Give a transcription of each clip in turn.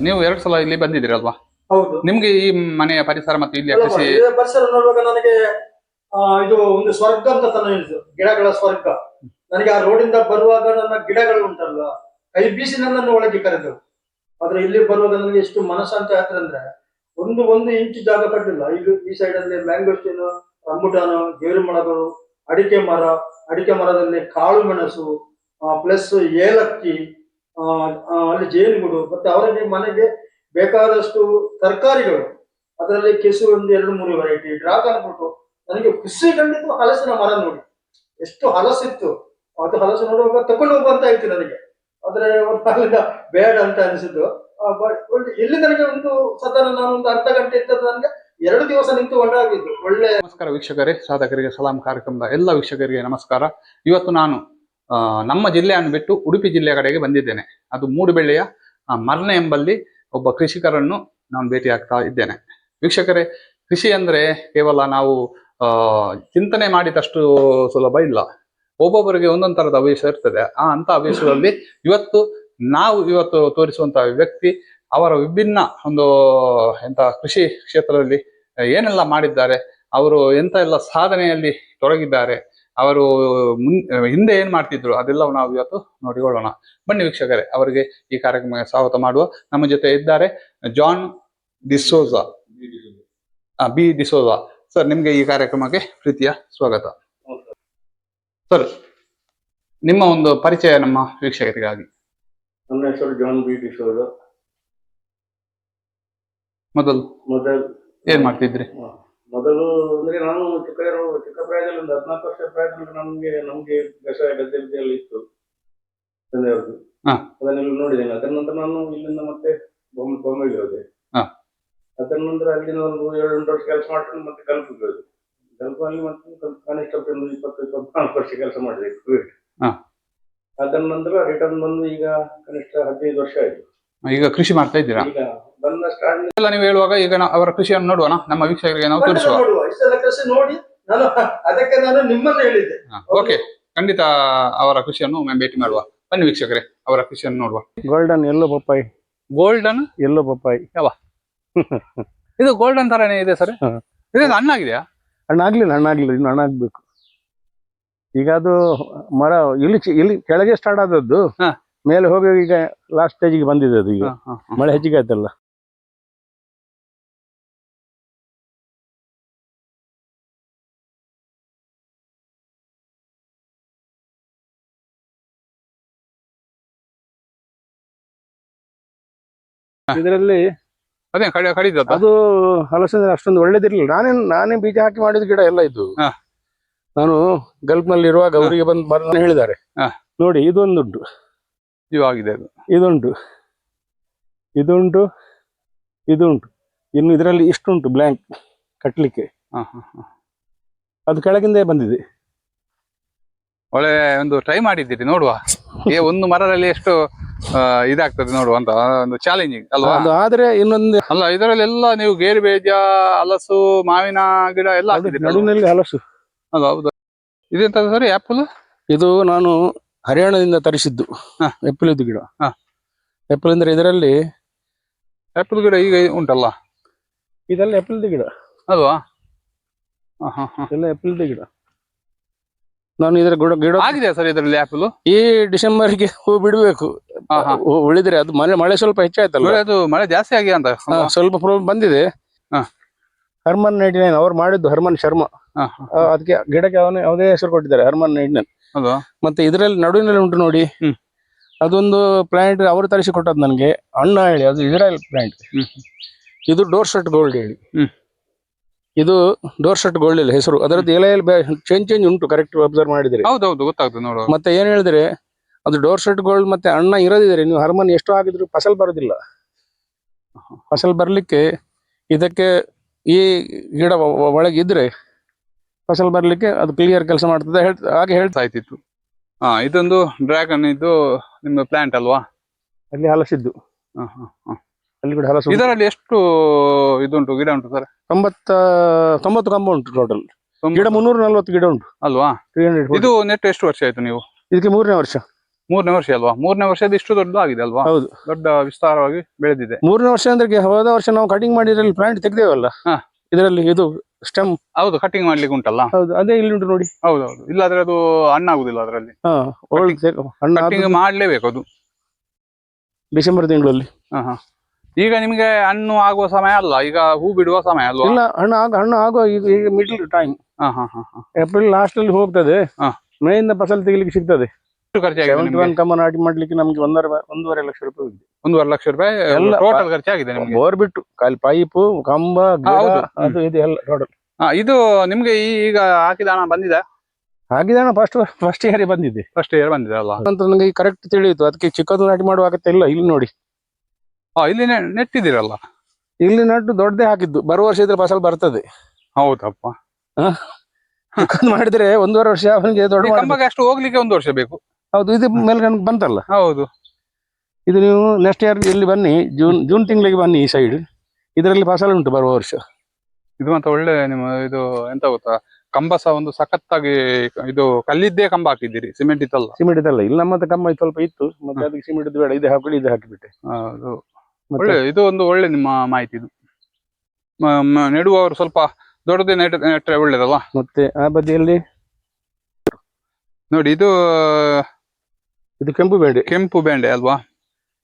ನೀವು ಎರಡು ಸಲ ಇಲ್ಲಿ ಬಂದಿದ್ದೀರಲ್ವಾ? ಹೌದು. ನಿಮ್ಗೆ ಈ ಮನೆಯ ಪರಿಸರ ಮತ್ತು ಇಲ್ಲಿ ಕೃಷಿ ಇದೇ ಪರಿಸರ ನೋಡುವಾಗ ನನಗೆ ಆ, ಇದು ಒಂದು ಸ್ವರ್ಗ ಅಂತ ತನ ಎನಿಸಿತು ಗಿಡಗಳ ಸ್ವರ್ಗ. ನನಗೆ ಆ ರೋಡಿಂದ ಬರುವಾಗ ನನ್ನ ಗಿಡಗಳು ಉಂಟಲ್ಲ ಕೈ ಬೀಸಿ ನನ್ನನ್ನು ಒಳಗೆ ಕರೆದು. ಆದ್ರೆ ಇಲ್ಲಿ ಬರುವಾಗ ನನಗೆ ಎಷ್ಟು ಮನಸ್ಸಂತ ಅಂದ್ರೆ ಒಂದು ಒಂದು ಇಂಚು ಜಾಗ ಕಟ್ಟಿಲ್ಲ. ಇದು ಈ ಸೈಡ್ ಅಲ್ಲಿ ಮ್ಯಾಂಗೋಸ್ಟಿನ್ ರಂಬುಟಾನು ಗೇರು ಮರಗಳು ಅಡಿಕೆ ಮರ ಅಡಿಕೆ ಮರದಲ್ಲಿ ಕಾಳು ಮೆಣಸು ಪ್ಲಸ್ ಏಲಕ್ಕಿ ಅಲ್ಲಿ ಜೇನುಗಳು ಮತ್ತೆ ಅವರಿಗೆ ಮನೆಗೆ ಬೇಕಾದಷ್ಟು ತರಕಾರಿಗಳು, ಅದರಲ್ಲಿ ಕೆಸು ಒಂದು ಎರಡು ಮೂರು ವೆರೈಟಿ ಡ್ರಾಗನ್ ಫ್ರೂಟು. ನನಗೆ ಖುಷಿ ಕಂಡಿದ್ದು ಹಲಸಿನ ಮರ ನೋಡಿ. ಎಷ್ಟು ಹಲಸಿತ್ತು. ಅದು ಹಲಸು ನೋಡುವಾಗ ತಗೊಂಡು ಹೋಗುವಂತ ಇತ್ತು ನನಗೆ. ಆದ್ರೆ ಅಲ್ಲಿಂದ ಬೇಡ ಅಂತ ಅನಿಸಿದ್ದು. ಇಲ್ಲಿ ನನಗೆ ಒಂದು ಸದನ ನಾನು ಒಂದು ಅರ್ಧ ಗಂಟೆ ಇದ್ದದ್ದು ನನಗೆ ಎರಡು ದಿವಸ ನಿಂತು ಒಳ್ಳೆ ನಮಸ್ಕಾರ ವೀಕ್ಷಕರೇ, ಸಾಧಕರಿಗೆ, ಸಲಾಂ ಕಾರ್ಯಕ್ರಮದ ಎಲ್ಲ ವೀಕ್ಷಕರಿಗೆ ನಮಸ್ಕಾರ. ಇವತ್ತು ನಾನು ನಮ್ಮ ಜಿಲ್ಲೆಯನ್ನು ಬಿಟ್ಟು ಉಡುಪಿ ಜಿಲ್ಲೆಯ ಕಡೆಗೆ ಬಂದಿದ್ದೇನೆ. ಅದು ಮೂಡುಬೆಳ್ಳೆಯ ಮರ್ನೆ ಎಂಬಲ್ಲಿ ಒಬ್ಬ ಕೃಷಿಕರನ್ನು ನಾನು ಭೇಟಿಯಾಗ್ತಾ ಇದ್ದೇನೆ. ವೀಕ್ಷಕರೇ, ಕೃಷಿ ಅಂದ್ರೆ ಕೇವಲ ನಾವು ಚಿಂತನೆ ಮಾಡಿದಷ್ಟು ಸುಲಭ ಇಲ್ಲ. ಒಬ್ಬೊಬ್ಬರಿಗೆ ಒಂದೊಂದು ಥರದ ಹವ್ಯಾಸ ಇರ್ತದೆ. ಆ ಅಂತ ಅವೇಶದಲ್ಲಿ ಇವತ್ತು ನಾವು ಇವತ್ತು ತೋರಿಸುವಂತಹ ವ್ಯಕ್ತಿ, ಅವರ ವಿಭಿನ್ನ ಒಂದು, ಎಂಥ ಕೃಷಿ ಕ್ಷೇತ್ರದಲ್ಲಿ ಏನೆಲ್ಲ ಮಾಡಿದ್ದಾರೆ, ಅವರು ಎಂಥ ಎಲ್ಲ ಸಾಧನೆಯಲ್ಲಿ ತೊಡಗಿದ್ದಾರೆ ಅವರು ಮುನ್ ಹಿಂದೆ ಏನ್ ಮಾಡ್ತಿದ್ರು ಅದೆಲ್ಲ ನಾವು ಇವತ್ತು ನೋಡಿಕೊಳ್ಳೋಣ. ಬನ್ನಿ ವೀಕ್ಷಕರೇ ಅವರಿಗೆ ಈ ಕಾರ್ಯಕ್ರಮಕ್ಕೆ ಸ್ವಾಗತ ಮಾಡುವ ನಮ್ಮ ಜೊತೆ ಇದ್ದಾರೆ ಜಾನ್ ಡಿಸೋಜಾ. ಆ, ಬಿ ಡಿಸೋಜಾ. ಸರ್ ನಿಮ್ಗೆ ಈ ಕಾರ್ಯಕ್ರಮಕ್ಕೆ ಪ್ರೀತಿಯ ಸ್ವಾಗತ. ಸರ್ ನಿಮ್ಮ ಒಂದು ಪರಿಚಯ ನಮ್ಮ ವೀಕ್ಷಕರಿಗಾಗಿ. ನನ್ನ ಹೆಸರು ಜಾನ್ ಬಿ ಡಿಸೋಜಾ. ಮೊದಲು ಮೊದಲು ಏನ್ ಮಾಡ್ತಿದ್ರಿ? ಮೊದಲು ಅಂದ್ರೆ ನಾನು ಚಿಕ್ಕ ಚಿಕ್ಕ ಪ್ರಾಯದಲ್ಲಿ ಒಂದು ಹದಿನಾಲ್ಕು ವರ್ಷ ಪ್ರಾಯದಲ್ಲಿ ನಮ್ಗೆ ನಮ್ಗೆ ಬೇಸಾಯ ಗದ್ದೆ ಗದ್ದೆಯಲ್ಲಿ ಇತ್ತು ತಂದೆಯವ್ರದ್ದು. ಅದನ್ನೆಲ್ಲ ನೋಡಿದ್ದೇನೆ. ಅದರ ನಂತರ ನಾನು ಇಲ್ಲಿಂದ ಮತ್ತೆ ಬೊಮ್ಮೆ ಬೊಮ್ಮೆಗೆ ಹೋದೆ. ಅದರ ನಂತರ ಅಲ್ಲಿಂದ ಒಂದು ಎರಡು ಎಂಟು ವರ್ಷ ಕೆಲಸ ಮಾಡ್ಕೊಂಡು ಮತ್ತೆ ಗಲ್ಫಿಗೆ ಹೋದೆ. ಗಲ್ಫಲ್ಲಿ ಮತ್ತೆ ಕನಿಷ್ಠ ಒಂದು ಇಪ್ಪತ್ತು ಇಪ್ಪತ್ನಾಲ್ಕು ವರ್ಷ ಕೆಲಸ ಮಾಡಿದೆ ಕೋವಿಡ್. ಅದರ ನಂತರ ರಿಟರ್ನ್ ಬಂದು ಈಗ ಕನಿಷ್ಠ ಹದಿನೈದು ವರ್ಷ ಆಯ್ತು. ಈಗ ಕೃಷಿ ಮಾಡ್ತಾ ಇದ್ದೀರಾ? ಈಗ ಎಲ್ಲ ನೀವು ಹೇಳುವಾಗ ಈಗ ಅವರ ಕೃಷಿಯನ್ನು ನೋಡುವ ನಮ್ಮ ವೀಕ್ಷಕರಿಗೆ ನಾವು ತೋರಿಸುವ ಇಷ್ಟೆಲ್ಲ ಕೃಷಿ ನೋಡಿ ನಾನು ಅದಕ್ಕೆ ನಾನು ನಿಮ್ಮನ್ನು ಹೇಳಿದ್ದೆ. ಓಕೆ ಖಂಡಿತ ಅವರ ಕೃಷಿಯನ್ನು ಒಮ್ಮೆ ಭೇಟಿ ಮಾಡುವ. ಬನ್ನಿ ವೀಕ್ಷಕರೇ ಅವರ ಕೃಷಿಯನ್ನು ನೋಡುವ. ಗೋಲ್ಡನ್ ಎಲ್ಲೋ ಪಪ್ಪಾಯಿ ಗೋಲ್ಡನ್ ಎಲ್ಲೋ ಪಪ್ಪಾಯಿ ಇದು ಗೋಲ್ಡನ್ ತರನೇ ಇದೆ ಸರ್. ಇದು ಹಣ್ಣಾಗಿದೆಯಾ? ಹಣ್ಣಾಗ್ಲಿಲ್ಲ ಹಣ್ಣಾಗ್ಲಿಲ್ಲ. ಇನ್ನು ಹಣ್ಣಾಗ್ಬೇಕು ಈಗ ಅದು ಮರ ಇಲ್ಲಿ ಇಲ್ಲಿ ಕೆಳಗೆ ಸ್ಟಾರ್ಟ್ ಆದದ್ದು. ಹಾ. ಮೇಲೆ ಹೋಗಿ ಈಗ ಲಾಸ್ಟ್ ಸ್ಟೇಜಿಗೆ ಬಂದಿದೆ ಅದು ಈಗ. ಮಳೆ ಹೆಚ್ಚಿಗೆ ಆಯ್ತಲ್ಲ. ಇದರಲ್ಲಿ ಅದೇ ಕಡಿ ಅದು ಹಲಸಿನ ಅಷ್ಟೊಂದು ಒಳ್ಳೇದಿರ್ಲಿಲ್ಲ. ನಾನೇ ನಾನೇ ಬೀಜ ಹಾಕಿ ಮಾಡಿದ ಗಿಡ ಎಲ್ಲ ಇದ್ದು. ಹಾ. ನಾನು ಗಲ್ಫ್ನಲ್ಲಿ ಇರುವಾಗ ಅವರಿಗೆ ಬಂದು ಬರ ಹೇಳಿದ್ದಾರೆ. ಹಾ. ನೋಡಿ ಇದೊಂದುಂಟು. ಇವಾಗಿದೆ ಅದು. ಇದುಂಟು. ಇದುಂಟು ಇದುಂಟು. ಇನ್ನು ಇದರಲ್ಲಿ ಇಷ್ಟುಂಟು ಬ್ಲ್ಯಾಂಕ್ ಕಟ್ಲಿಕ್ಕೆ. ಹಾ, ಹಾ, ಹಾ. ಅದು ಕೆಳಗಿಂದೇ ಬಂದಿದೆ. ಒಳ್ಳೆ ಒಂದು ಟ್ರೈ ಮಾಡಿದ್ದೀರಿ ನೋಡುವ. ಏ ಒಂದು ಮರದಲ್ಲಿ ಎಷ್ಟು ಇದಾಗ್ತದೆ ನೋಡುವಂತ ಒಂದು ಚಾಲೆಂಜಿಂಗ್ ಅಲ್ವಾ? ಅದು ಆದ್ರೆ ಇನ್ನೊಂದು ಅಲ್ಲ ಇದರಲ್ಲೆಲ್ಲ ನೀವು ಗೇರು ಬೇಜ ಹಲಸು ಮಾವಿನ ಗಿಡ ಎಲ್ಲ? ನಡುವಿನಲ್ಲಿ ಹಲಸು. ಅದು ಹೌದು. ಇದೆಂತ ಸರಿ ಆಪಲ್ ಇದು ನಾನು ಹರಿಯಾಣದಿಂದ ತರಿಸಿದ್ದು ಹಾ. ಎಪ್ಪಲಿದ್ದು ಗಿಡ. ಹಾ. ಎಪ್ಪಲ್ ಅಂದ್ರೆ ಇದರಲ್ಲಿ ಆಪಲ್ ಗಿಡ ಈಗ ಉಂಟಲ್ಲ? ಇದೆಲ್ಲ ಎಪ್ಪಲ್ದು ಗಿಡ. ಅಲ್ವಾ? ಹಾ, ಹಾ, ಹಾ. ಇದೆಲ್ಲ ಎಪ್ಪಲ್ದು ಗಿಡ. ನಾನು ಇದ್ರ ಗಿಡ ಗಿಡ ಆಗಿದೆ ಸರ್ ಇದರಲ್ಲಿ ಆಪಲ್ ಈ ಡಿಸೆಂಬರ್ಗೆ ಹೂ ಬಿಡಬೇಕು. ಉಳಿದ್ರೆ ಅದು ಮಳೆ ಮಳೆ ಸ್ವಲ್ಪ ಹೆಚ್ಚಾಯ್ತಲ್ಲ ಅದು ಮಳೆ ಜಾಸ್ತಿ ಆಗಿ ಅಂತ ಸ್ವಲ್ಪ ಪ್ರಾಬ್ಲಮ್ ಬಂದಿದೆ ಹಾ. ಹರ್ಮನ್ ನೈಂಟಿ ನೈನ್ ಅವ್ರು ಮಾಡಿದ್ದು ಹರ್ಮನ್ ಶರ್ಮಾ. ಅದಕ್ಕೆ ಗಿಡಕ್ಕೆ ಅವನೇ ಯಾವುದೇ ಹೆಸರು ಕೊಟ್ಟಿದ್ದಾರೆ ಹರ್ಮನ್ ನೈಂಟಿ ನೈನ್ ಮತ್ತೆ ಇದರಲ್ಲಿ ನಡುವಿನಲ್ಲಿ ಉಂಟು ನೋಡಿ. ಅದೊಂದು ಪ್ಲಾಂಟ್ ಅವರು ತರಿಸಿ ಕೊಟ್ಟದ್ದು ನನಗೆ ಅಣ್ಣ ಹೇಳಿ ಅದು ಇಸ್ರಾಯಲ್ ಪ್ಲಾಂಟ್. ಇದು ಡೋರ್ ಶರ್ಟ್ ಗೋಲ್ಡ್ ಹೇಳಿ ಹ್ಮ್. ಇದು ಡೋರ್ ಶಟ್ ಗೋಲ್ಡ್ ಇಲ್ಲ ಹೆಸರು. ಅದರದ್ದು ಎಲೆ ಚೇಂಜ್ ಚೇಂಜ್ ಉಂಟು ಕರೆಕ್ಟ್ ಅಬ್ಸರ್ವ್ ಮಾಡಿದ್ರೆ. ಹೌದೌದು ಗೊತ್ತಾಗ್ತದೆ ನೋಡುವ. ಮತ್ತೆ ಏನ್ ಹೇಳಿದ್ರೆ ಅದು ಡೋರ್ ಶಟ್ ಗೋಲ್ಡ್ ಮತ್ತೆ ಅಣ್ಣ ಇರೋದಿದ್ರೆ ನೀವು ಹರ್ಮನ್ ಎಷ್ಟು ಆಗಿದ್ರು ಫಸಲ್ ಬರೋದಿಲ್ಲ. ಫಸಲ್ ಬರ್ಲಿಕ್ಕೆ ಇದಕ್ಕೆ ಈ ಗಿಡ ಒ- ಒ- ಒಳಗೆ ಇದ್ರೆ ಫಸಲ್ ಬರ್ಲಿಕ್ಕೆ ಅದು ಕ್ಲಿಯರ್ ಕೆಲಸ ಮಾಡ್ತದೆ. ಹಾಗೆ ಹೇಳ್ತಾ ಇತ್ತು ಹಾ ಇದೊಂದು ಡ್ರ್ಯಾಗನ್ ಇದು ನಿಮ್ಮ ಪ್ಲಾಂಟ್ ಅಲ್ವಾ? ಅಲ್ಲಿ ಹಲಸಿದ್ದು. ಹಾ, ಹಾ, ಹಾ. ಅಲ್ಲಿ ಕೂಡ ಹಲಸು. ಇದರಲ್ಲಿ ಎಷ್ಟು ಇದುಂಟು ಗಿಡ ಉಂಟು ಸರ್? ತೊಂಬತ್ತ ತೊಂಬತ್ತು ಕಂಬ ಉಂಟು ಟೋಟಲ್ ಗಿಡ ಮುನ್ನೂರ ನಲ್ವತ್ತು ಗಿಡ ಉಂಟು. ಅಲ್ವಾ? ತ್ರೀ ಹಂಡ್ರೆಡ್ ಇದು ನೆಟ್ ಎಷ್ಟು ವರ್ಷ ಆಯ್ತು ನೀವು? ಇದಕ್ಕೆ ಮೂರನೇ ವರ್ಷ. ಮೂರನೇ ವರ್ಷ ಅಲ್ವಾ? ಮೂರನೇ ವರ್ಷದ ಇಷ್ಟು ದೊಡ್ಡದು ಆಗಿದೆ ಅಲ್ವಾ? ಹೌದು. ದೊಡ್ಡ ವಿಸ್ತಾರವಾಗಿ ಬೆಳೆದಿದೆ. ಮೂರನೇ ವರ್ಷ ಅಂದ್ರೆ ಹೋದ ವರ್ಷ ನಾವು ಕಟಿಂಗ್ ಮಾಡಿದ್ರಲ್ಲಿ ಪ್ಲಾಂಟ್ ತೆಗ್ದೇವಲ್ಲ. ಇದರಲ್ಲಿ ಇದು ಸ್ಟೆಮ್ ಹೌದು ಕಟಿಂಗ್ ಮಾಡ್ಲಿಕ್ಕೆ ಉಂಟಲ್ಲ? ಹೌದು ಅದೇ ಇಲ್ಲಿ ಉಂಟು ನೋಡಿ. ಹೌದೌದು. ಇಲ್ಲಾದ್ರೆ ಅದು ಹಣ್ಣಾಗುದಿಲ್ಲ ಅದರಲ್ಲಿ. ಕಟಿಂಗ್ ಮಾಡ್ಲೇಬೇಕು ಅದು. ಡಿಸೆಂಬರ್ ತಿಂಗಳಲ್ಲಿ. ಹಾ ಹ. ಈಗ ನಿಮ್ಗೆ ಹಣ್ಣು ಆಗುವ ಸಮಯ ಅಲ್ಲ ಈಗ ಹೂ ಬಿಡುವ ಸಮಯ ಅಲ್ವಾ? ಇಲ್ಲ ಹಣ್ಣು ಆಗ ಹಣ್ಣು ಆಗುವ ಈಗ ಈಗ ಮಿಡ್ಲ್ ಟೈಮ್ ಹ, ಹ, ಹ, ಹ. ಏಪ್ರಿಲ್ ಲಾಸ್ಟ್ ಅಲ್ಲಿ ಹೋಗ್ತದೆ. ಹಾ. ಇಂದ ಫಸಲ್ ತೆಗಿಲಿಕ್ಕೆ ಸಿಗ್ತದೆ. ಎಷ್ಟು ಖರ್ಚಾಗಿದೆ ಸೆವೆಂಟಿ ನಿಮ್ಗೆ? ಒನ್ ಕಮ್ಮ ನಾಟಿ ಮಾಡ್ಲಿಕ್ಕೆ ನಮ್ಗೆ ಒಂದೂವರೆ ಒಂದೂವರೆ ಲಕ್ಷ ರೂಪಾಯಿ ಹೋಗಿದೆ. ಒಂದೂವರೆ ಲಕ್ಷ ರೂಪಾಯಿ ಎಲ್ಲ ಟೋಟಲ್ ಖರ್ಚಾಗಿದೆ ನಿಮ್ಗೆ? ಬೋರ್ ಬಿಟ್ಟು ಖಾಲಿ ಪೈಪು ಕಂಬ. ಅದು ಇದು ಎಲ್ಲ ಟೋಟಲ್ ಇದು ನಿಮ್ಗೆ ಈಗ ಹಾಕಿದ ಹಣ ಬಂದಿದೆ? ಹಾಗಿದ ಫಸ್ಟ್ ಫಸ್ಟ್ ಇಯರ್ ಬಂದಿದೆ. ಫಸ್ಟ್ ಇಯರ್ ಬಂದಿದೆ ಅಲ್ವಾ? ನಂತರ ನನಗೆ ಕರೆಕ್ಟ್ ತಿಳಿಯಿತು. ಅದಕ್ಕೆ ಚಿಕ್ಕದು ನಾಟಿ ಮಾಡುವ ಅಗತ್ಯ ಇಲ್ಲ ಇಲ್ಲಿ ನೋಡಿ. ಹ, ಇಲ್ಲಿ ನೆಟ್ಟಿದ್ದೀರಲ್ಲ? ಇಲ್ಲಿ ನಟ್ಟು ದೊಡ್ಡದೇ ಹಾಕಿದ್ದು. ಬರುವ ವರ್ಷ ಇದ್ರೆ ಫಸಲ್ ಬರ್ತದೆ. ಹೌದಪ್ಪ. ಮಾಡಿದ್ರೆ ಒಂದೂವರೆ ವರ್ಷ ಅವನಿಗೆ ದೊಡ್ಡ ಈ ಕಂಬಕ್ಕೆ ಅಷ್ಟು ಹೋಗ್ಲಿಕ್ಕೆ ಒಂದು ವರ್ಷ ಬೇಕು. ಹೌದು ಇದು ಮೇಲೆ ನನ್ಗೆ ಬಂತಲ್ಲ? ಹೌದು. ಇದು ನೀವು ನೆಕ್ಸ್ಟ್ ಇಯರ್ ಇಲ್ಲಿ ಬನ್ನಿ ಜೂನ್ ಜೂನ್ ತಿಂಗಳಿಗೆ ಬನ್ನಿ ಈ ಸೈಡ್ ಇದರಲ್ಲಿ ಫಸಲ್ ಉಂಟು ಬರುವ ವರ್ಷ. ಇದು ಮಾತ್ರ ಒಳ್ಳೆ ನಿಮ್ಮ ಇದು ಎಂತ ಗೊತ್ತಾ? ಕಂಬ ಸಹ ಒಂದು ಸಖತ್ತಾಗಿ ಇದು ಕಲ್ಲಿದ್ದೇ ಕಂಬ ಹಾಕಿದ್ದೀರಿ ಸಿಮೆಂಟ್ ಇತ್ತಲ್ಲ? ಸಿಮೆಂಟ್ ಇದಲ್ಲ ಇಲ್ಲಿ ನಮ್ಮ ಕಂಬ ಸ್ವಲ್ಪ ಇತ್ತು ಮತ್ತೆ ಅದಕ್ಕೆ ಸಿಮೆಂಟ್ ಬೇಡ. ಇದೆ ಹಾಕೊಳ್ಳಿ ಇದು ಹಾಕಿಬಿಟ್ಟೆ. ಹೌದು. ಒಳ್ಳೆ ಇದು ಒಂದು ಒಳ್ಳೆ ನಿಮ್ಮ ಮಾಹಿತಿ ಇದು. ಮ- ಮ- ನೆಡುವವರು ಸ್ವಲ್ಪ ದೊಡ್ಡದೇ ನೆಟ್ ನೆಟ್ರೆ ಒಳ್ಳೇದಲ್ಲ ಮತ್ತೆ ಆ ಬದಿಯಲ್ಲಿ ನೋಡಿ ಇದು ಇದು ಕೆಂಪು ಬೇಂಡೆ. ಕೆಂಪು ಬೇಂಡೆ ಅಲ್ವಾ?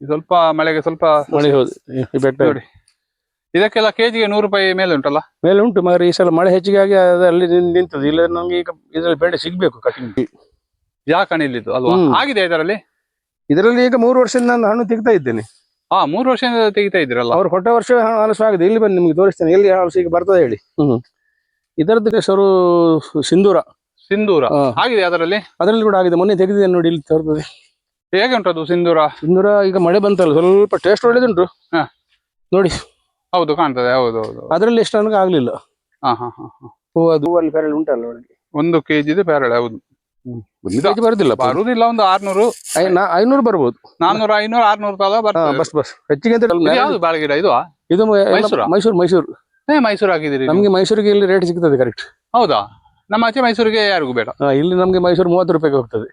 ಇದು ಸ್ವಲ್ಪ ಮಳೆಗೆ ಸ್ವಲ್ಪ ಮಳೆ ಹೌದು ಈ- ಈ ಬೆಟ್ಟ ನೋಡಿ ಇದಕ್ಕೆಲ್ಲ ಕೆಜಿಗೆ ನೂರು ರೂಪಾಯಿ ಮೇಲೆ ಉಂಟಲ್ಲ? ಮೇಲೆ ಉಂಟು ಮಾತ್ರ ಈ ಸಲ ಮಳೆ ಹೆಚ್ಚಿಗೆ ಆಗಿ ಅದು ಅಲ್ಲಿ ನಿನ್- ನಿಂತದ್ದು. ಇಲ್ಲ ನಮ್ಗೆ ಈಗ ಇದರಲ್ಲಿ ಬೇಳೆ ಸಿಗ್ಬೇಕು ಕಟಿಂಗ್ ಯಾಕಣ ಇಲ್ಲಿದ್ದು ಅಲ್ವಾ? ಹ್ಮ್. ಆಗಿದೆ ಇದರಲ್ಲಿ? ಇದರಲ್ಲಿ ಈಗ ಮೂರು ವರ್ಷದಿಂದ ನಾನು ಹಣ್ಣು ತೆಗ್ತಾ ಇದ್ದೇನೆ. ಹಾ ಮೂರು ವರ್ಷದಿಂದ ತೆಗಿತಾ ಇದ್ರಲ್ಲ ಅವ್ರು ಕೊಟ್ಟ ವರ್ಷ ಆಲಸ್ಯ ಆಗಿದೆ. ಇಲ್ಲಿ ಬಂದು ನಿಮ್ಗೆ ತೋರಿಸ್ತೇನೆ. ಎಲ್ಲಿ ಹಲಸು ಈಗ ಬರ್ತದೆ ಹೇಳಿ. ಹ್ಮ್. ಇದರದ್ದು ಹೆಸರು ಸಿಂಧೂರ. ಸಿಂಧೂರ. ಹಾ. ಆಗಿದೆ ಅದರಲ್ಲಿ? ಅದರಲ್ಲಿ ಕೂಡ ಆಗಿದೆ. ಮೊನ್ನೆ ತೆಗೆದಿದೆ ನೋಡಿ ಇಲ್ಲಿ ತೋರ್ತದೆ. ಹೇಗೆ ಅದು ಸಿಂಧೂರ? ಸಿಂಧೂರ ಈಗ ಮಳೆ ಬಂತಲ್ಲ ಸ್ವಲ್ಪ ಟೇಸ್ಟ್ ಒಳ್ಳೇದುಂಟು. ಹಾ. ನೋಡಿ. ಹೌದು ಕಾಣ್ತದೆ. ಹೌದು ಹೌದು ಅದರಲ್ಲಿ ಎಷ್ಟು ನನಗೆ ಆಗ್ಲಿಲ್ಲ. ಹಾ ಹಾ ಹಾ ಅದು ಹೂವಲ್ಲಿ ಪೆರಳು ಉಂಟಲ್ಲ ಒಳಗೆ. ಒಂದು ಕೆಜಿದು ಪ್ಯಾರಳೆ ಹೌದು. ಬರುದಿಲ್ಲ ಬರುದಿಲ್ಲ ಒಂದು ಆರ್ನೂರು. ಐನೂರು ಬರ್ಬೋದು. ನಾನ್ನೂರು ಐನೂರು ಆರ್ನೂರು ಹಾ ಬರ್ತದೆ. ಬಸ್ ಬಸ್. ಹೆಚ್ಚಿಗೆ ಅಂತ ಇದು ಯಾವ್ದು ಬಾಳೆಗಿಡ ಇದು? ಮೈಸೂರು? ಮೈಸೂರು ಏ ಮೈಸೂರು ಹಾಕಿದಿರಿ. ನಮ್ಗೆ ಮೈಸೂರಿಗೆ ಇಲ್ಲಿ ರೇಟ್ ಸಿಗ್ತದೆ ಕರೆಕ್ಟ್ ಹೌದಾ? ನಮ್ಮ ಆಚೆ ಮೈಸೂರಿಗೆ ಯಾರಿಗೂ ಬೇಡ. ಇಲ್ಲಿ ನಮ್ಗೆ ಮೈಸೂರು ಮೂವತ್ತು ರೂಪಾಯಿಗೆ ಹೋಗ್ತದೆ.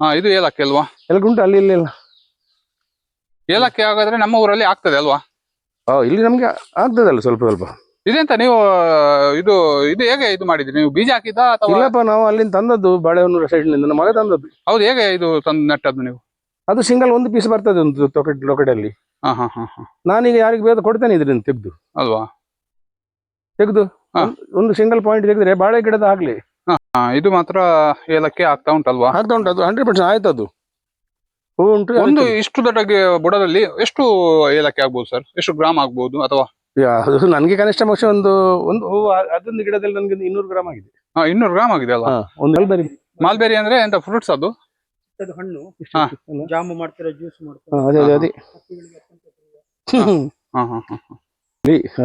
ಹಾ. ಇದು ಏಲಕ್ಕಿ ಅಲ್ವಾ? ಎಲ್ಲ ಉಂಟು? ಅಲ್ಲಿ ಇಲ್ಲಿ ಇಲ್ಲ. ಏಲಕ್ಕಿ ಹಾಗಾದ್ರೆ ನಮ್ಮ ಊರಲ್ಲಿ ಆಗ್ತದೆ ಅಲ್ವಾ? ಇಲ್ಲಿ ನಮ್ಗೆ ಆಗ್ತದಲ್ಲ ಸ್ವಲ್ಪ ಸ್ವಲ್ಪ. ಇದೆಂತ ನೀವು ಇದು ಇದು ಹೇಗೆ ಇದು ಮಾಡಿದ್ರಿ? ನೀವು ಬೀಜ ಹಾಕಿದ್ದಾ ಅಥವಾ? ಇಲ್ಲಪ್ಪ ನಾವು ಅಲ್ಲಿಂದ ತಂದದ್ದು ಬಾಳೆಹೊನ್ನೂರು ಸೈಡ್ನಿಂದ ನಮ್ಮ ಮಗ ತಂದದ್ದು. ಹೌದು ಹೇಗೆ ಇದು ತಂದು ನೆಟ್ಟದ್ದು ನೀವು? ಅದು ಸಿಂಗಲ್ ಒಂದು ಪೀಸ್ ಬರ್ತದೆ ಒಂದು ತೊಕಟ್ ಲೊಕಟಲ್ಲಿ. ಹಾ ಹಾ ಹಾ ಹಾ. ನಾನೀಗ ಯಾರಿಗೆ ಬೇಕು ಕೊಡ್ತೇನೆ ಇದರಿಂದ ತೆಗೆದು. ಅಲ್ವಾ? ತೆಗೆದು. ಹಾ. ಒಂದು ಸಿಂಗಲ್ ಪಾಯಿಂಟ್ ತೆಗೆದ್ರೆ ಬಾಳೆ ಗಿಡದ ಆಗ್ಲಿ ಹಾ ಇದು ಮಾತ್ರ ಏಲಕ್ಕಿ ಆಗ್ತಾ ಉಂಟಲ್ವಾ? ಆಗ್ತಾ ಉಂಟು ಅದು ಹಂಡ್ರೆಡ್ ಪರ್ಸೆಂಟ್ ಆಯ್ತು ಅದು ಹೂ ಉಂಟು ಒಂದು ಇಷ್ಟು ದೊಡ್ಡ ಗಿ- ಬುಡದಲ್ಲಿ ಎಷ್ಟು ಏಲಕ್ಕಿ ಆಗ್ಬೋದು ಸರ್? ಎಷ್ಟು ಗ್ರಾಮ್ ಆಗ್ಬೋದು ಅಥವಾ? ಅದು ನನಗೆ ಕನಿಷ್ಠ ಪಕ್ಷ ಒಂದು ಒಂದು ಹೂವು ಅದೊಂದು ಗಿಡದಲ್ಲಿ ನನಗೆ ಒಂದು ಇನ್ನೂರು ಗ್ರಾಮ್ ಆಗಿದೆ. ಹಾ, ಇನ್ನೂರು ಗ್ರಾಮ್ ಆಗಿದೆ ಅಲ್ಲ ಹಾ, ಒಂದು ಮಲ್ಬೆರಿ. ಮಾಲ್ಬೇರಿ ಅಂದ್ರೆ ಎಂತ ಫ್ರೂಟ್ಸ್ ಅದು? ಅದು ಹಣ್ಣು. ಹಾ. ಜಾಮು ಮಾಡ್ತಾರೆ ಜ್ಯೂಸ್ ಹಾ, ಮಾಡ್ತಾರೆ ಅದೇ ಅದೇ ಅದೇ. ಹಾ ಹಾ ಹಾ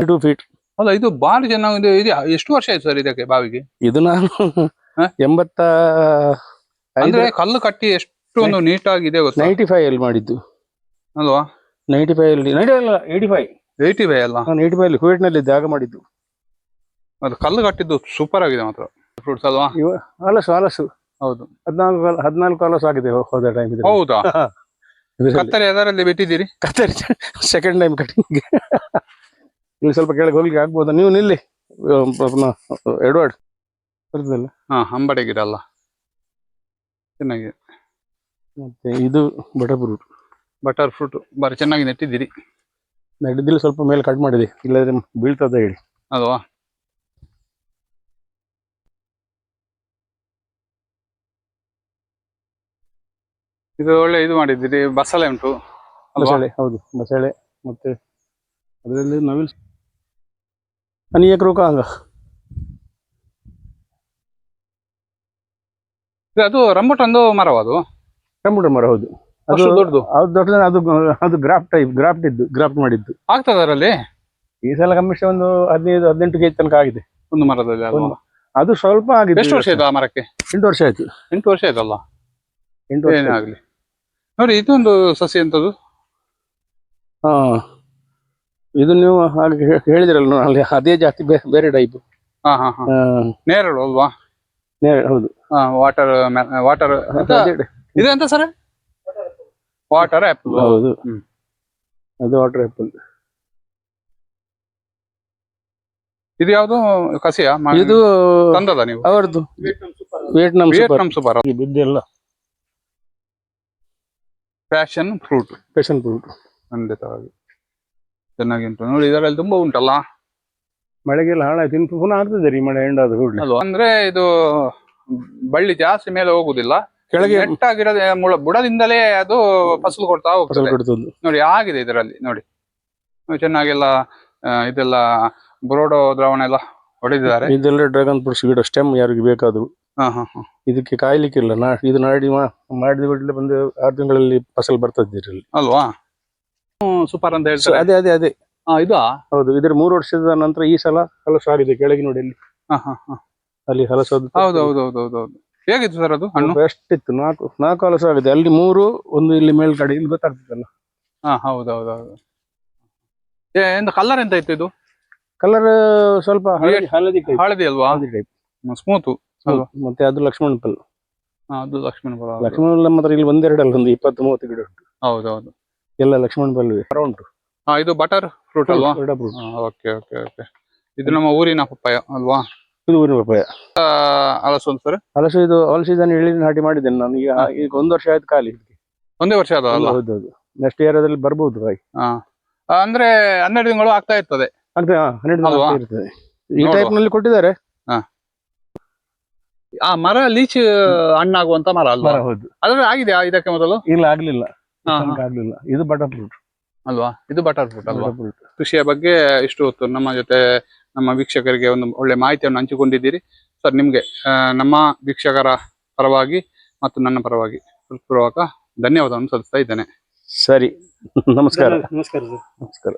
ಟೂ ಫೀಟ್ ಅಲ್ಲ ಇದು ಬಾರಿ ಜನ ಇದು ಇದು ಎಷ್ಟು ವರ್ಷ ಆಯ್ತು ಸರ್ ಇದಕ್ಕೆ ಬಾವಿಗೆ? ಇದು ನಾನು ಹಾ? ಎಂಬತ್ತ ಅಂದ್ರೆ ಕಲ್ಲು ಕಟ್ಟಿ ಎಷ್ಟು ಒಂದು ನೀಟಾಗಿದೆ ಗೊತ್ತಾ? ನೈಂಟಿ ಫೈವ್ ಅಲ್ಲಿ ಮಾಡಿದ್ದು. ಅಲ್ವಾ? ನೈಂಟಿ ಫೈವ್ ಅಲ್ಲಿ ನೈಂಟಿ ಅಲ್ಲ ಏಯ್ಟಿ ಫೈವ್ ಏಯ್ಟಿ ಬೈ ಅಲ್ಲ? ನಾನು ಏಯ್ಟಿ ಬೈಲಿ ಕುವೈಟ್ನಲ್ಲಿ ಜಾಗ ಮಾಡಿದ್ದು. ಅದು ಕಲ್ಲು ಕಟ್ಟಿದ್ದು ಸೂಪರ್ ಆಗಿದೆ ಮಾತ್ರ. ಫ್ರೂಟ್ಸ್ ಅಲ್ವಾ? ಹಲಸು ಹಲಸು. ಹೌದು. ಹದಿನಾಲ್ಕು ಹದಿನಾಲ್ಕು ಹಲಸು ಆಗಿದೆ ಹೋ- ಹೋದ ಟೈಮ್ ಹೌದಾ? ಕತ್ತರಿ ಅದರಲ್ಲಿ ಬಿಟ್ಟಿದ್ದೀರಿ? ಕತ್ತರಿ ಸೆಕೆಂಡ್ ಟೈಮ್ ಕಟಿಂಗ್ ನೀವು ಸ್ವಲ್ಪ ಕೆಳಗೆ ಹೋಗ್ಲಿಕ್ಕೆ ಆಗ್ಬೋದಾ? ನೀವು ನಿಲ್ಲಿ. ಎಡ್ವರ್ಡ್. ಬರ್ತದಲ್ಲ ಹಾ ಅಂಬಡೆ ಗಿಡ ಅಲ್ಲ. ಚೆನ್ನಾಗಿದೆ. ಮತ್ತೆ ಇದು ಬಟರ್ ಫ್ರೂಟ್ ಬಟರ್ ಫ್ರೂಟ್ ಬಾರಿ ಚೆನ್ನಾಗಿ ನೆಟ್ಟಿದ್ದೀರಿ. ನಡೆದಿಲ್ಲ ಸ್ವಲ್ಪ ಮೇಲೆ ಕಟ್ ಮಾಡಿದೆ. ಇಲ್ಲದ್ರೆ ಬೀಳ್ತದೆ ಹೇಳಿ. ಅಲ್ವಾ ಇದು ಒಳ್ಳೆ ಇದು ಮಾಡಿದ್ದೀರಿ ಬಸಳೆ ಉಂಟು ಬಸಳೆ ಹೌದು. ಬಸಳೆ ಮತ್ತೆ ಅದರಲ್ಲಿ ನವಿಲ್ ಅನೇಕ ರೋಗ ಇದು ಅದು ರಂಬುಟಂದು ಮರವ ಅದು? ರಂಬುಟ ಮರ ಹೌದು. ಅದು ದೊಡ್ಡದು? ಅದು ದೊಡ್ಡದು ಅದು ಅದು ಗ್ರಾಫ್ಟ್ ಟೈಪ್ ಗ್ರಾಫ್ಟ್ ಇದ್ದು ಗ್ರಾಫ್ಟ್ ಮಾಡಿದ್ದು. ಆಗ್ತದೆ ಅದರಲ್ಲಿ? ಈ ಸಲ ಕಮಿಷನ್ ಒಂದು ಹದಿನೈದು ಹದಿನೆಂಟು ಕೆಜಿ ತನಕ ಆಗಿದೆ. ಒಂದು ಮರದಲ್ಲಿ ಅಲ್ವಾ? ಅದು ಸ್ವಲ್ಪ ಆಗಿದೆ. ಎಷ್ಟು ವರ್ಷ ಆಯ್ತು ಆ ಮರಕ್ಕೆ? ಎಂಟು ವರ್ಷ ಆಯ್ತು. ಎಂಟು ವರ್ಷ ಆಯ್ತಲ್ಲ? ಎಂಟು ವರ್ಷ ಏನೇ. ಆಗ್ಲಿ. ನೋಡಿ ಇದೊಂದು ಸಸಿ ಎಂತದು? ಹಾ ಇದು ನೀವು ಹಾಗೆ ಹೇ- ಹೇಳಿದ್ರಲ್ಲ ನೋಡಿ, ಅಲ್ಲಿ ಅದೇ ಜಾತಿ ಬೇ- ಬೇರೆ ಟೈಪ್ ಹಾ ಹಾ ಹಾ. ನೇರಳು ಅಲ್ವಾ? ಹೌದು. ವಾಟರ್ ವಾಟರ್ ಅದೇ ಇದು ಎಂತ ಸರ್? ವಾಟರ್ ಆಪಲ್ ಹೌದು. ಹ್ಮ್. ಅದು ವಾಟರ್ ಆಪಲ್ ಇದು ಯಾವುದು? ಕಸಿಯ? ಇದು ತಂದದ ನೀವು? ಅವರದ್ದು ವಿಯೆಟ್ನಾಂ ವಿಯೆಟ್ನಾಮ್ ವಿಯೆಟ್ನಾಂ ಸೂಪರ್. ಬಿದ್ದೆಲ್ಲ. ಫ್ಯಾಷನ್ ಫ್ರೂಟ್ ಫ್ಯಾಶನ್ ಫ್ರೂಟ್ ಖಂಡಿತವಾಗಿ. ಚೆನ್ನಾಗಿ ಉಂಟು. ನೋಡಿ ಇದರಲ್ಲಿ ತುಂಬಾ ಉಂಟಲ್ಲ? ಮಳೆಗೆಲ್ಲ ಹಾಳಾಯ್ತು. ಇನ್ನು ಪುನಃ ಆಗ್ತದೆ ರೀ ಮಳೆ ಎಂಡಾದ ಕೂಡಲೇ. ಅಲ್ವಾ ಅಂದ್ರೆ ಇದು ಬಳ್ಳಿ ಜಾಸ್ತಿ ಮೇಲೆ ಹೋಗುದಿಲ್ಲ. ಕೆಳಗೆ ನೆಟ್ಟಾಗಿರೋದೇ ಮುಳ ಬುಡದಿಂದಲೇ ಅದು ಫಸಲು ಕೊಡ್ತಾ ಹೋಗ್ತದೆ. ನೋಡಿ ಆಗಿದೆ ಇದರಲ್ಲಿ ನೋಡಿ. ಚೆನ್ನಾಗೆಲ್ಲ ಇದೆಲ್ಲ ಬ್ರೋಡೋ ದ್ರಾವಣ ಎಲ್ಲ ಹೊಡೆದಿದ್ದಾರೆ. ಇದೆಲ್ಲ ಡ್ರ್ಯಾಗನ್ ಫ್ರೂಟ್ಸ್ ಗಿಡ ಸ್ಟೆಮ್ ಯಾರಿಗೆ ಬೇಕಾದ್ರು. ಹಾ ಹಾ ಹಾ. ಇದಕ್ಕೆ ಕಾಯ್ಲಿಕ್ಕಿಲ್ಲ. ನಾ ಇದು ನಾಡಿ ಮಾಡಿದ ಕೂಡಲೇ ಬಂದು ಆರು ತಿಂಗಳಲ್ಲಿ ಫಸಲ್ ಬರ್ತದೆ ಇದರಲ್ಲಿ. ಅಲ್ವಾ? ಸೂಪರ್ ಅಂತ ಹೇಳ್ತಾರೆ. ಅದೇ ಅದೇ ಅದೇ. ಇದಾ? ಹೌದು ಇದ್ರ ಮೂರು ವರ್ಷದ ನಂತರ ಈ ಸಲ ಹಲಸು ಆಗಿದೆ. ಕೆಳಗೆ ನೋಡಿ ಅಲ್ಲಿ. ಹಾ ಹಾ ಹಾ. ಅಲ್ಲಿ ಹಲಸು ಹೌದು ಹೌದು ಹೌದು ಹೌದು ಹೌದು. ಹೇಗಿತ್ತು ಸರ್ ಅದು ಹಣ್ಣು? ಬೆಸ್ಟ್ ಇತ್ತು ನಾಲ್ಕು ನಾಲ್ಕು ಹಲಸು ಆಗಿದೆ. ಅಲ್ಲಿ ಮೂರು ಒಂದು ಇಲ್ಲಿ ಮೇಲ್ಗಡೆ ಇಲ್ಲಿ ಗೊತ್ತಾಗ್ತದಲ್ಲ ಹಾ ಹೌದು ಹೌದು ಹೌದು ಏ ಎಂತ ಕಲರ್ ಎಂತ ಇತ್ತು ಇದು? ಕಲರ್ ಸ್ವಲ್ಪ ಹಳದಿ ಹಳದಿ ಅಲ್ವಾ? ಹಳದಿ ಸ್ಮೂತ್ ಮತ್ತೆ ಅದು ಲಕ್ಷ್ಮಣ ಪಲ್ ಅದು ಲಕ್ಷ್ಮಣ ಫಲ. ಲಕ್ಷ್ಮಣ ಮಾತ್ರ ಇಲ್ಲಿ ಒಂದೆರಡಲ್ಲ ಒಂದು ಇಪ್ಪತ್ತು ಮೂವತ್ತು ಗಿಡ ಉಂಟು. ಹೌದು ಹೌದು ಎಲ್ಲ ಲಕ್ಷ್ಮಣ ಪಲ್ ಮರ ಉಂಟು ಹಾ ಇದು ಬಟರ್ ಫ್ರೂಟ್ ಅಲ್ವಾ. ಓಕೆ ಓಕೆ ಓಕೆ ಇದು ನಮ್ಮ ಊರಿನ ಪಪ್ಪಾಯ ಅಲ್ವಾ? ಇದು ಊರಿನ ಪಪ್ಪಾಯ ಹಲಸು ಸರ್? ಹಲಸು ಇದು ಹಲಸು ಸೀಸನ್ ಎಳ್ಳಿನ ನಾಟಿ ಮಾಡಿದ್ದೇನೆ ನಾನು. ಈಗ ಈಗ ಒಂದು ವರ್ಷ ಆಯ್ತು ಖಾಲಿ ಒಂದೇ ವರ್ಷ ಆದ ಅಲ್ವಾ ಹೌದೌದು ನೆಕ್ಸ್ಟ್ ಇಯರ್ ಅದ್ರಲ್ಲಿ ಬರ್ಬೋದು ಕಾಯಿ ಅಂದ್ರೆ ಹನ್ನೆರಡು ತಿಂಗಳು ಆಗ್ತಾ ಇರ್ತದೆ. ಆಗ್ತದೆ ಹನ್ನೆರಡು ಇರ್ತದೆ. ಈ. ಟೈಪ್ನಲ್ಲಿ ಕೊಟ್ಟಿದ್ದಾರೆ? ಆ ಮರ ಲೀಚ್ ಹಣ್ಣಾಗುವಂತ ಮರ ಅಲ್ಲ ಮರ ಹೌದು. ಅದ್ರಲ್ಲಿ ಆಗಿದೆ ಇದಕ್ಕೆ ಮೊದಲು? ಇಲ್ಲ ಆಗ್ಲಿಲ್ಲ. ಆಗ್ಲಿಲ್ಲ. ಇದು ಬಟರ್ ಫ್ರೂಟ್ ಅಲ್ವಾ? ಇದು ಬಟರ್ ಫ್ರೂಟ್ ಅಲ್ವಾ? ಕೃಷಿಯ ಬಗ್ಗೆ ಇಷ್ಟು ಹೊತ್ತು ನಮ್ಮ ಜೊತೆ ನಮ್ಮ ವೀಕ್ಷಕರಿಗೆ ಒಂದು ಒಳ್ಳೆ ಮಾಹಿತಿಯನ್ನು ಹಂಚಿಕೊಂಡಿದ್ದೀರಿ. ಸರ್ ನಿಮ್ಗೆ ನಮ್ಮ ವೀಕ್ಷಕರ ಪರವಾಗಿ ಮತ್ತು ನನ್ನ ಪರವಾಗಿ ಪೂರ್ವಕ ಧನ್ಯವಾದವನ್ನು ಸಲ್ಲಿಸ್ತಾ ಇದ್ದೇನೆ. ಸರಿ. ನಮಸ್ಕಾರ. ನಮಸ್ಕಾರ ಸರ್. ನಮಸ್ಕಾರ.